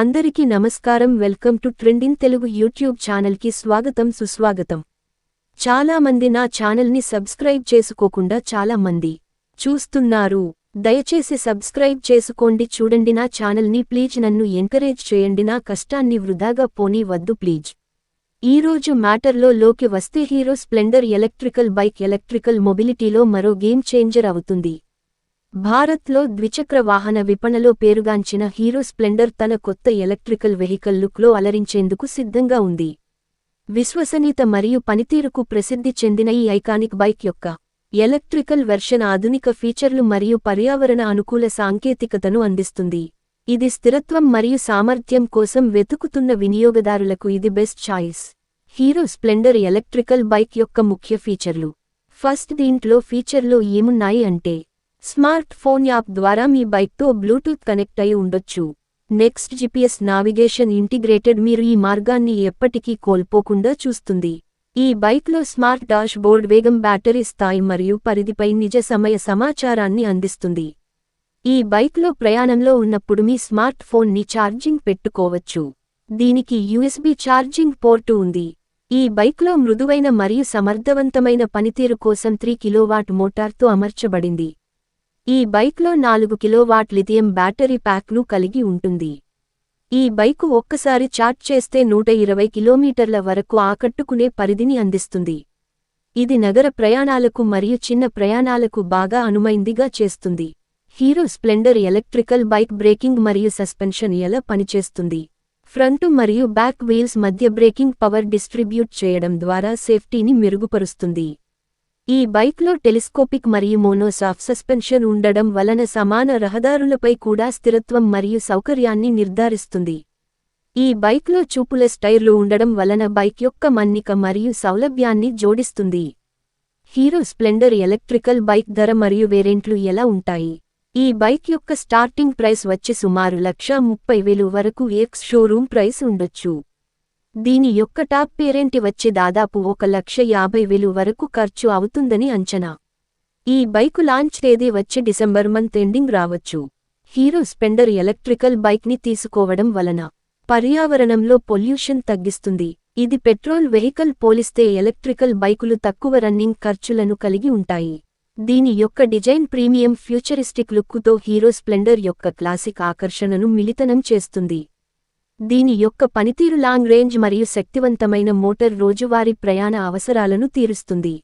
అందరికీ నమస్కారం. Welcome to trending Telugu YouTube ఛానల్కి స్వాగతం సుస్వాగతం. చాలా మంది నా ఛానల్ని సబ్స్క్రైబ్ చేసుకోకుండా చాలా మంది చూస్తున్నారు. దయచేసి సబ్స్క్రైబ్ చేసుకోండి. చూడండి నా ఛానల్ని ప్లీజ్. నన్ను ఎంకరేజ్ చేయండి. నా కష్టాన్ని వృధాగా పోనీ వద్దు ప్లీజ్. ఈరోజు మ్యాటర్లో లోకి వస్తే Hero Splendor electrical bike electrical మొబిలిటీలో మరో గేమ్ చేంజర్ అవుతుంది. భారత్లో ద్విచక్ర వాహన విపణలో పేరుగాంచిన హీరో స్ప్లెండర్ తన కొత్త ఎలక్ట్రికల్ వెహికల్ లుక్లో అలరించేందుకు సిద్ధంగా ఉంది. విశ్వసనీయత మరియు పనితీరుకు ప్రసిద్ధి చెందిన ఈ ఐకానిక్ బైక్ యొక్క ఎలక్ట్రికల్ వెర్షన్ ఆధునిక ఫీచర్లు మరియు పర్యావరణ అనుకూల సాంకేతికతను అందిస్తుంది. ఇది స్థిరత్వం మరియు సామర్థ్యం కోసం వెతుకుతున్న వినియోగదారులకు ఇది best choice. Hero Splendor electrical bike యొక్క ముఖ్య ఫీచర్లు. ఫస్ట్ దీంట్లో ఫీచర్లో ఏమున్నాయి అంటే స్మార్ట్ ఫోన్ యాప్ ద్వారా మీ బైక్తో బ్లూటూత్ కనెక్ట్ అయి ఉండొచ్చు. నెక్స్ట్ జిపిఎస్ నావిగేషన్ ఇంటిగ్రేటెడ్ మీరు ఈ మార్గాన్ని ఎప్పటికీ కోల్పోకుండా చూస్తుంది. ఈ బైక్లో స్మార్ట్ డాష్ బోర్డ్ వేగం బ్యాటరీ స్థాయి మరియు పరిధిపై నిజ సమయ సమాచారాన్ని అందిస్తుంది. ఈ బైక్లో ప్రయాణంలో ఉన్నప్పుడు మీ స్మార్ట్ ఫోన్ని ఛార్జింగ్ పెట్టుకోవచ్చు. దీనికి యూఎస్బి ఛార్జింగ్ పోర్టు ఉంది. ఈ బైక్లో మృదువైన మరియు సమర్థవంతమైన పనితీరు కోసం త్రీ కిలోవాట్ మోటార్తో అమర్చబడింది. ఈ బైక్లో నాలుగు కిలోవాట్ లిథియం బ్యాటరీ ప్యాక్ను కలిగి ఉంటుంది. ఈ బైకు ఒక్కసారి చార్జ్ చేస్తే నూట ఇరవై కిలోమీటర్ల వరకు ఆకట్టుకునే పరిధిని అందిస్తుంది. ఇది నగర ప్రయాణాలకు మరియు చిన్న ప్రయాణాలకు బాగా అనుమైందిగా చేస్తుంది. Hero Splendor electrical bike braking మరియు సస్పెన్షన్ ఎలా పనిచేస్తుంది? ఫ్రంట్ మరియు బ్యాక్ వీల్స్ మధ్య బ్రేకింగ్ పవర్ డిస్ట్రిబ్యూట్ చేయడం ద్వారా సేఫ్టీని మెరుగుపరుస్తుంది. ఈ బైక్లో టెలిస్కోపిక్ మరియు మోనోసాఫ్ సస్పెన్షన్ ఉండడం వలన సమాన రహదారులపై కూడా స్థిరత్వం మరియు సౌకర్యాన్ని నిర్ధారిస్తుంది. ఈ బైక్లో చూపులెస్ టైర్లు ఉండడం వలన బైక్ యొక్క మన్నిక మరియు సౌలభ్యాన్ని జోడిస్తుంది. హీరో స్ప్లెండర్ ఎలక్ట్రికల్ బైక్ ధర మరియు వేరియంట్లు ఎలా ఉంటాయి? ఈ బైక్ యొక్క స్టార్టింగ్ ప్రైస్ వచ్చి సుమారు లక్ష ముప్పై వేలు వరకు ఎక్స్ షోరూమ్ ప్రైస్ ఉండొచ్చు. దీని యొక్క టాప్ పేరెంటి వచ్చి దాదాపు ఒక లక్ష యాభై వేలు వరకు ఖర్చు అవుతుందని అంచనా. ఈ బైకు లాంచ్ తేదీ వచ్చే డిసెంబర్ మంత్ ఎండింగ్ రావచ్చు. హీరో స్పెండర్ ఎలక్ట్రికల్ బైక్ని తీసుకోవడం వలన పర్యావరణంలో పొల్యూషన్ తగ్గిస్తుంది. ఇది పెట్రోల్ వెహికల్ పోలిస్తే ఎలక్ట్రికల్ బైకులు తక్కువ రన్నింగ్ ఖర్చులను కలిగి ఉంటాయి. దీని యొక్క డిజైన్ ప్రీమియం ఫ్యూచరిస్టిక్ లుక్కుతో హీరో స్ప్లెండర్ యొక్క క్లాసిక్ ఆకర్షణను మిళితనం చేస్తుంది. దీని యొక్క పనితీరు లాంగ్ రేంజ్ మరియు శక్తివంతమైన మోటార్ రోజువారీ ప్రయాణ అవసరాలను తీరుస్తుంది.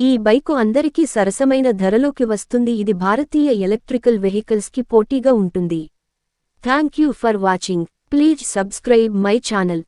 ఈ బైకు అందరికీ సరసమైన ధరలోకి వస్తుంది. ఇది భారతీయ ఎలక్ట్రికల్ వెహికల్స్కి పోటీగా ఉంటుంది. Thank you for watching. Please subscribe my channel.